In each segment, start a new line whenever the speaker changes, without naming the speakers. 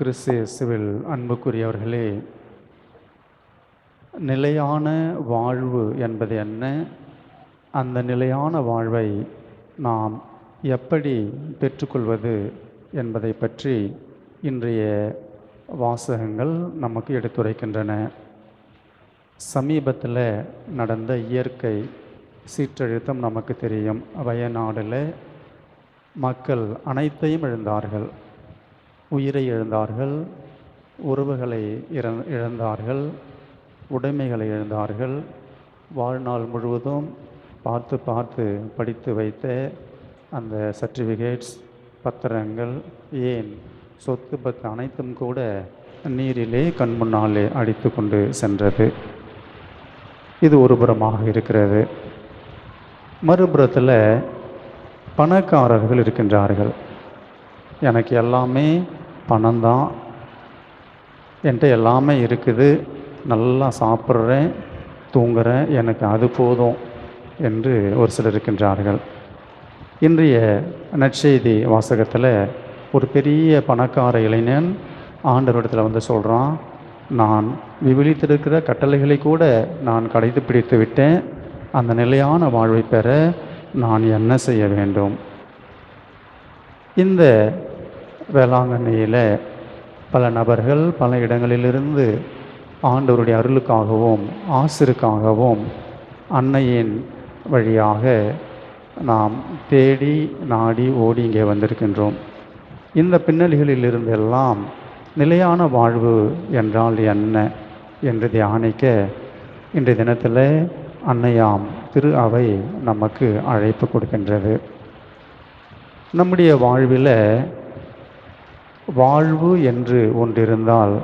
கிறிஸ்து அன்புக்குரியவர்களே நிலையான வாழ்வு என்பது என்ன? அந்த நிலையான வாழ்வை நாம் எப்படி பெற்றுக்கொள்வது என்பதை பற்றி இன்றைய வாசகங்கள் நமக்கு எடுத்துரைக்கின்றன. சமீபத்தில் நடந்த இயற்கை சீற்றழுத்தம் நமக்கு தெரியும். வயநாடில் மக்கள் அனைத்தையும் எழுந்தார்கள் உயிரை இழந்தார்கள் உறவுகளை இழந்தார்கள் உடைமைகளை இழந்தார்கள். வாழ்நாள் முழுவதும் பார்த்து பார்த்து படித்து வைத்த அந்த சர்டிஃபிகேட்ஸ் பத்திரங்கள் ஏன் சொத்து பத்து அனைத்தும் கூட நீரிலே கண் முன்னாலே அடித்து கொண்டு சென்றது. இது ஒரு புறமாக இருக்கிறது. மறுபுறத்தில் பணக்காரர்கள் இருக்கின்றார்கள். எனக்கு எல்லாமே பணம்தான். என்கிட்ட எல்லாமே இருக்குது. நல்லா சாப்பிட்றேன் தூங்குறேன் எனக்கு அது போதும் என்று ஒரு சிலர் இருக்கின்றார்கள். இன்றைய நற்செய்தி வாசகத்தில் ஒரு பெரிய பணக்கார இளைஞன் ஆண்டவரிடத்தில் வந்து சொல்கிறான் நான் விவிலித்திருக்கிற கட்டளைகளை கூட நான் கடைத்து பிடித்து விட்டேன். அந்த நிலையான வாழ்வை பெற நான் என்ன செய்ய வேண்டும்? இந்த வேளாங்கண்ணியில் பல நபர்கள் பல இடங்களிலிருந்து ஆண்டவருடைய அருளுக்காகவும் ஆசிருக்காகவும் அன்னையின் வழியாக நாம் தேடி நாடி ஓடி இங்கே வந்திருக்கின்றோம். இந்த பின்னணிகளில் இருந்தெல்லாம் நிலையான வாழ்வு என்றால் என்ன என்று தியானிக்க இன்றைய தினத்தில் அன்னையாம் திரு அவை நமக்கு அழைப்பு கொடுக்கின்றது. நம்முடைய வாழ்வில் வாழ்வு என்று ஒன்றிருந்தால்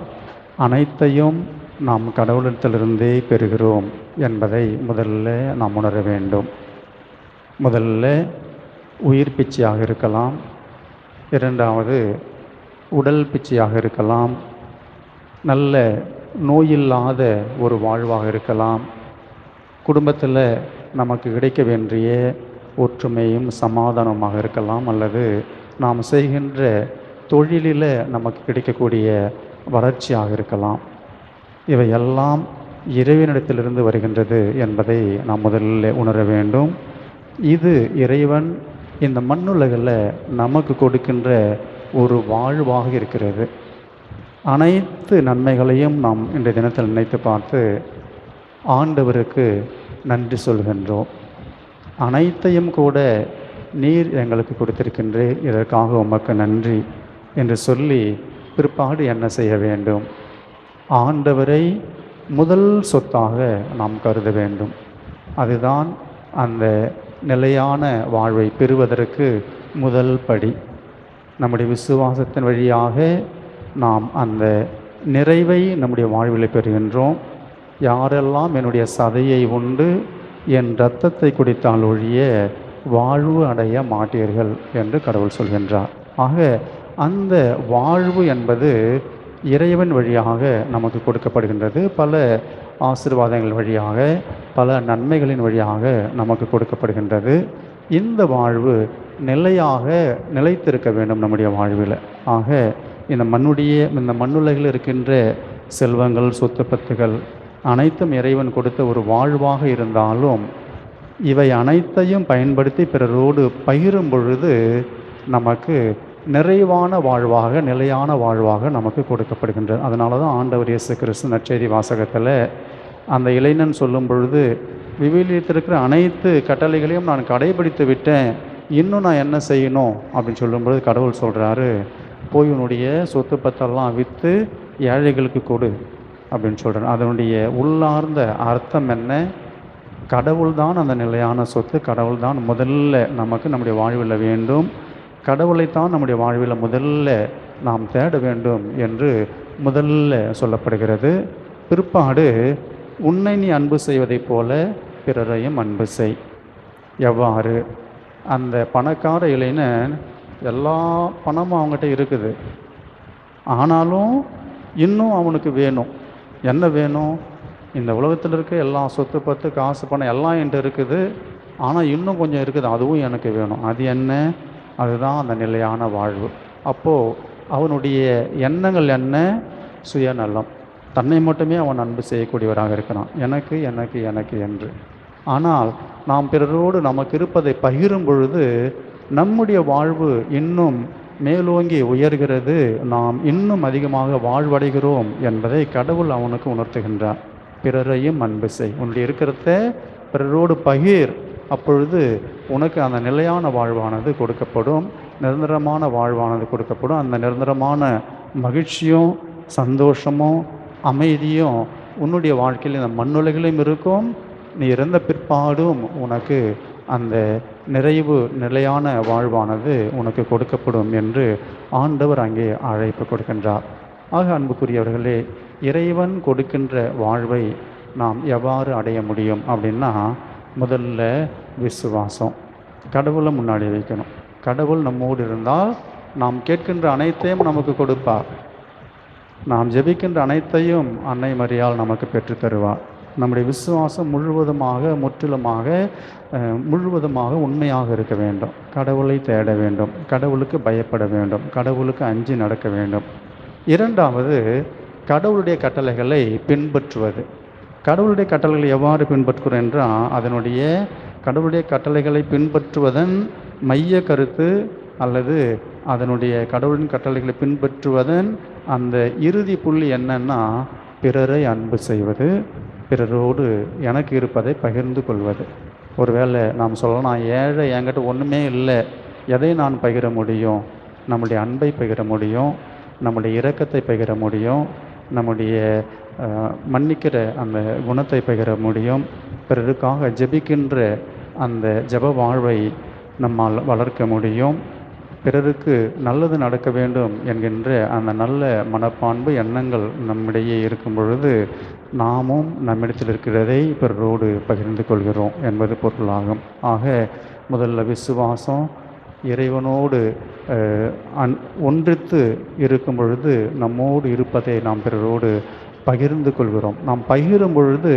அனைத்தையும் நாம் கடவுளிடத்திலிருந்தே பெறுகிறோம் என்பதை முதல்ல நாம் உணர வேண்டும். முதல்ல உயிர் பிச்சையாக இருக்கலாம். இரண்டாவது உடல் பிச்சையாக இருக்கலாம். நல்ல நோயில்லாத ஒரு வாழ்வாக இருக்கலாம். குடும்பத்தில் நமக்கு கிடைக்க வேண்டிய ஒற்றுமையும் சமாதானமாக இருக்கலாம். அல்லது நாம் செய்கின்ற தொழிலில் நமக்கு கிடைக்கக்கூடிய வளர்ச்சியாக இருக்கலாம். இவையெல்லாம் இறைவனிடத்திலிருந்து வருகின்றது என்பதை நாம் முதலில் உணர வேண்டும். இது இறைவன் இந்த மண்ணுலகில் நமக்கு கொடுக்கின்ற ஒரு வாழ்வாக இருக்கிறது. அனைத்து நன்மைகளையும் நாம் இன்றைய தினத்தில் நினைத்து பார்த்து ஆண்டவருக்கு நன்றி சொல்கின்றோம். அனைத்தையும் கூட நீர் எங்களுக்கு கொடுத்திருக்கின்றே இதற்காக உமக்கு நன்றி. என்று சொல்லி பிற்பாடு என்ன செய்ய வேண்டும்? ஆண்டவரை முதல் சொத்தாக நாம் கருத வேண்டும். அதுதான் அந்த நிலையான வாழ்வை பெறுவதற்கு முதல் படி. நம்முடைய விசுவாசத்தின் வழியாக நாம் அந்த நிறைவை நம்முடைய வாழ்வில் பெறுகின்றோம். யாரெல்லாம் என்னுடைய சதையை உண்டு என் இரத்தத்தை குடித்தால் ஒழிய வாழ்வு அடைய மாட்டீர்கள் என்று கடவுள் சொல்கின்றார். ஆக அந்த வாழ்வு என்பது இறைவன் வழியாக நமக்கு கொடுக்கப்படுகின்றது. பல ஆசீர்வாதங்கள் வழியாக பல நன்மைகளின் வழியாக நமக்கு கொடுக்கப்படுகின்றது. இந்த வாழ்வு நிலையாக நிலைத்திருக்க வேண்டும் நம்முடைய வாழ்வில். ஆக இந்த மண்ணுடைய இந்த மண்ணுலகில் இருக்கின்ற செல்வங்கள் சொத்து பத்துகள் அனைத்தும் இறைவன் கொடுத்த ஒரு வாழ்வாக இருந்தாலும் இவை அனைத்தையும் பயன்படுத்தி பிறரோடு பகிரும் பொழுது நமக்கு நிறைவான வாழ்வாக நிலையான வாழ்வாக நமக்கு கொடுக்கப்படுகின்றது. அதனால தான் ஆண்டவர் இயேசு கிறிஸ்து நற்செய்தி வாசகத்தில் அந்த இளைஞன் சொல்லும் பொழுது விவிலியத்திருக்கிற அனைத்து கட்டளைகளையும் நான் கடைபிடித்து விட்டேன். இன்னும் நான் என்ன செய்யணும்? அப்படின்னு சொல்லும்பொழுது கடவுள் சொல்கிறாரு போய் உன்னுடைய சொத்து பத்தெல்லாம் விற்று ஏழைகளுக்கு கொடு. அப்படின்னு சொல்கிறேன் அதனுடைய உள்ளார்ந்த அர்த்தம் என்ன? கடவுள் தான் அந்த நிலையான சொத்து. கடவுள் தான் முதல்ல நமக்கு நம்முடைய வாழ்வில் வேண்டும். கடவுளைத்தான் நம்முடைய வாழ்வில் முதல்ல நாம் தேட வேண்டும் என்று முதல்ல சொல்லப்படுகிறது. பிற்பாடு உன்னை நீ அன்பு செய்வதைப் போல பிறரையும் அன்பு செய். எவ்வாறு? அந்த பணக்கார இளைஞன் எல்லா பணமும் அவங்ககிட்ட இருக்குது. ஆனாலும் இன்னும் அவனுக்கு வேணும். என்ன வேணும்? இந்த உலகத்தில் இருக்க எல்லா சொத்து பத்து காசு பணம் எல்லாம் என்கிட்ட இருக்குது. ஆனால் இன்னும் கொஞ்சம் இருக்குது. அதுவும் எனக்கு வேணும். அது என்ன? அதுதான் அந்த நிலையான வாழ்வு. அப்போது அவனுடைய எண்ணங்கள் என்ன? சுயநலம். தன்னை மட்டுமே அவன் அன்பு செய்யக்கூடியவராக இருக்கிறான். எனக்கு எனக்கு எனக்கு என்று. ஆனால் நாம் பிறரோடு நமக்கு இருப்பதை பகிரும் பொழுது நம்முடைய வாழ்வு இன்னும் மேலோங்கி உயர்கிறது. நாம் இன்னும் அதிகமாக வாழ்வடைகிறோம் என்பதை கடவுள் அவனுக்கு உணர்த்துகின்றார். பிறரையும் அன்பு செய். உன்னுடைய இருக்கிறத பிறரோடு பகிர். அப்பொழுது உனக்கு அந்த நிலையான வாழ்வானது கொடுக்கப்படும் நிரந்தரமான வாழ்வானது கொடுக்கப்படும். அந்த நிரந்தரமான மகிழ்ச்சியும் சந்தோஷமும் அமைதியும் உன்னுடைய வாழ்க்கையில் இந்த மண்ணுலகிலும் இருக்கும். நீ இறந்த பிற்பாடும் உனக்கு அந்த நிறைவு நிலையான வாழ்வானது உனக்கு கொடுக்கப்படும் என்று ஆண்டவர் அங்கே அழைப்பு கொடுக்கின்றார். ஆக அன்புக்குரியவர்களே இறைவன் கொடுக்கின்ற வாழ்வை நாம் எவ்வாறு அடைய முடியும் அப்படின்னா முதல்ல விசுவாசம். கடவுளை முன்னாடி வைக்கணும். கடவுள் நம்மோடு இருந்தால் நாம் கேட்கின்ற அனைத்தையும் நமக்கு கொடுப்பார் நாம் ஜெபிக்கின்ற அனைத்தையும் அன்னை மரியால் நமக்கு பெற்று தருவார் நம்முடைய விசுவாசம் முழுவதுமாக முற்றிலுமாக முழுவதுமாக உண்மையாக இருக்க வேண்டும். கடவுளை தேட வேண்டும். கடவுளுக்கு பயப்பட வேண்டும். கடவுளுக்கு அஞ்சி நடக்க வேண்டும். இரண்டாவது கடவுளுடைய கட்டளைகளை பின்பற்றுவது. கடவுளுடைய கட்டளைகளை எவ்வாறு பின்பற்றுகிறோம் என்றால் அதனுடைய கடவுளுடைய கட்டளைகளை பின்பற்றுவதன் மைய கருத்து அல்லது அதனுடைய கடவுளின் கட்டளைகளை பின்பற்றுவதன் அந்த இறுதி புள்ளி என்னன்னா பிறரை அன்பு செய்வது பிறரோடு எனக்கு இருப்பதை பகிர்ந்து கொள்வது. ஒருவேளை நாம் சொல்லலாம் ஏழை என்கிட்ட ஒன்றுமே இல்லை எதை நான் பகிர முடியும்? நம்முடைய அன்பை பகிர முடியும் நம்முடைய இரக்கத்தை பகிர முடியும் நம்முடைய மன்னிக்கிற அந்த குணத்தை பகிர முடியும். பிறருக்காக ஜெபிக்கின்ற அந்த ஜெப வாழ்வை நம்மால் வளர்க்க முடியும். பிறருக்கு நல்லது நடக்க வேண்டும் என்கின்ற அந்த நல்ல மனப்பான்பு எண்ணங்கள் நம்மிடையே இருக்கும் பொழுது நாமும் நம்மிடத்தில் இருக்கிறதை பிறரோடு பகிர்ந்து கொள்கிறோம் என்பது பொருளாகும். ஆக முதல்ல விசுவாசம் இறைவனோடு அன் ஒன்றித்து இருக்கும் பொழுது நம்மோடு இருப்பதை நாம் பிறரோடு பகிர்ந்து கொள்கிறோம். நாம் பகிரும் பொழுது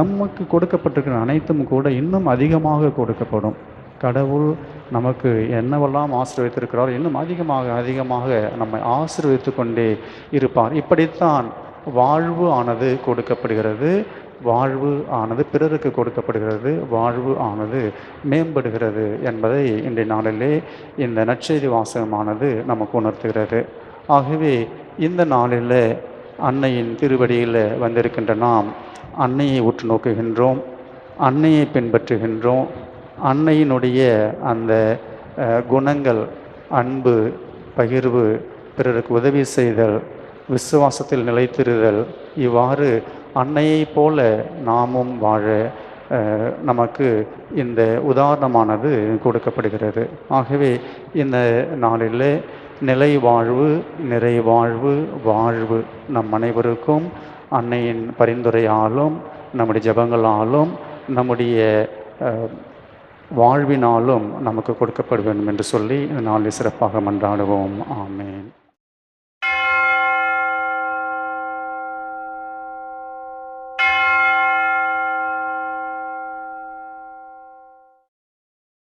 நமக்கு கொடுக்கப்பட்டிருக்கிற அனைத்தும் கூட இன்னும் அதிகமாக கொடுக்கப்படும். கடவுள் நமக்கு என்னவெல்லாம் ஆசீர்வதித்திருக்கிறார் இன்னும் அதிகமாக அதிகமாக நம்மை ஆசீர்வதித்து கொண்டே இருப்பார். இப்படித்தான் வாழ்வு ஆனது கொடுக்கப்படுகிறது. வாழ்வு ஆனது பிறருக்கு கொடுக்கப்படுகிறது வாழ்வு ஆனது மேம்படுகிறது என்பதை இன்றைய நாளிலே இந்த நற்செய்தி வாசகமானது நமக்கு உணர்த்துகிறது. ஆகவே இந்த நாளில் அன்னையின் திருவடியில் வந்திருக்கின்ற நாம் அன்னையை உற்று நோக்குகின்றோம் அன்னையை பின்பற்றுகின்றோம். அன்னையினுடைய அந்த குணங்கள் அன்பு பகிர்வு பிறருக்கு உதவி செய்தல் விசுவாசத்தில் நிலைத்திருதல் இவ்வாறு அன்னையைப் போல நாமும் வாழ நமக்கு இந்த உதாரணமானது கொடுக்கப்படுகிறது. ஆகவே இந்த நாளில் நிலை வாழ்வு நிறைவாழ்வு வாழ்வு நம் அனைவருக்கும் அன்னையின் பரிந்துரையாலும் நம்முடைய ஜெபங்களாலும் நம்முடைய வாழ்வினாலும் நமக்கு கொடுக்கப்பட வேண்டும் என்று சொல்லி இந்த நாளில் சிறப்பாக மன்றாடுவோம். ஆமேன்.